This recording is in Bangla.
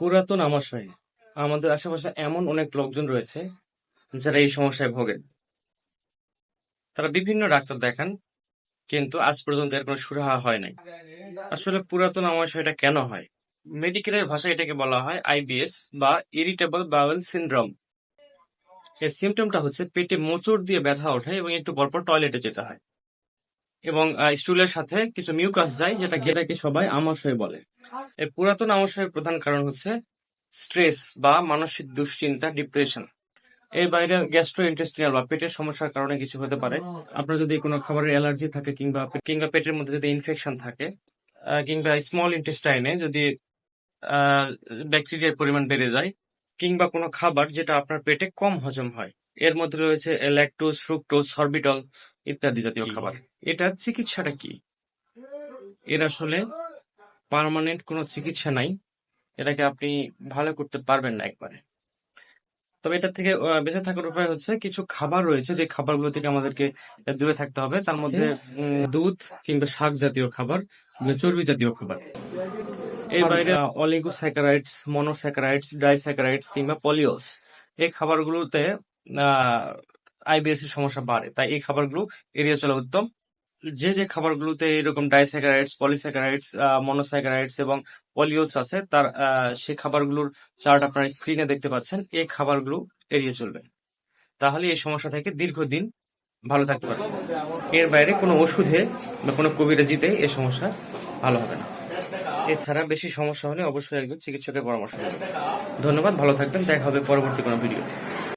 পুরাতন আমাশয় আমাদের আশেপাশে এমন অনেক লোকজন রয়েছে যারা এই সমস্যায় ভোগেন। তারা বিভিন্ন ডাক্তার দেখান, কিন্তু আজ পর্যন্ত এর কোনো সুরাহা হয় নাই। আসলে পুরাতন আমাশয়টা কেন হয়? মেডিকেলের ভাষায় এটাকে বলা হয় আইবিএস বা ইরিটেবল বাউল সিনড্রোম এর সিমটমটা হচ্ছে পেটে মোচড় দিয়ে ব্যথা ওঠে এবং একটু পরপর টয়লেটে যেতে হয়। এবং স্টুলের সাথে কিছু মিউকাস যায়, যেটা যেটাকে সবাই আমাশয় বলে। এর পুরাতন আমাশয়ের প্রধান কারণ হচ্ছে স্ট্রেস বা মানসিক দুশ্চিন্তা, ডিপ্রেশন। এর বাইরে গ্যাস্ট্রো ইন্টেস্টিনাল বা পেটের সমস্যার কারণে কিছু হতে পারে। আপনার যদি কোনো খাবারের অ্যালার্জি থাকে কিংবা কিংবা পেটের মধ্যে যদি ইনফেকশন থাকে কিংবা স্মল ইন্টেস্টাইনে যদি ব্যাকটেরিয়ার পরিমাণ বেড়ে যায়, কিংবা কোনো খাবার যেটা আপনার পেটে কম হজম হয়, এর মধ্যে রয়েছে ল্যাকটোজ ফ্রুক্টোজ সরবিটল ইত্যাদি জাতীয় খাবার। এটার চিকিৎসাটা কি? এর আসলে পার্মানেন্ট কোনো চিকিৎসা নাই। এটাকে আপনি ভালো করতে পারবেন না একবারে। তবে এটা থেকে বেঁচে থাকার উপায় হচ্ছে কিছু খাবার রয়েছে। যে খাবারগুলো থেকে আমাদেরকে দূরে থাকতে হবে তার মধ্যে উম, দুধ কিংবা শাক জাতীয় খাবার চর্বি জাতীয় খাবার। এর বাইরে অলিগোস্যাকারাইডস মনোস্যাকারাইডস ডাইস্যাকারাইডস কিংবা পলিওস এই খাবারগুলোতে আইবিএস এর সমস্যা বাড়ে। তাই এই খাবারগুলো এড়িয়ে চলা উত্তম। যে যে খাবারগুলোতে এরকম ডাইস্যাকারাইডস পলিস্যাকারাইডস মনোস্যাকারাইডস এবং পলিওস আছে, তার সেই খাবারগুলোর চার্ট আপনার স্ক্রিনে দেখতে পাচ্ছেন এই খাবারগুলো এড়িয়ে চলবেন তাহলে এই সমস্যা থেকে দীর্ঘদিন ভালো থাকতে পারবে। এর বাইরে কোনো ওষুধে বা কোনো কবিরাজিতে এই সমস্যা ভালো হবে না। এছাড়া বেশি সমস্যা হলে অবশ্যই একজন চিকিৎসকের পরামর্শ নেবেন। ধন্যবাদ, ভালো থাকবেন, দেখা হবে পরবর্তী কোনো ভিডিও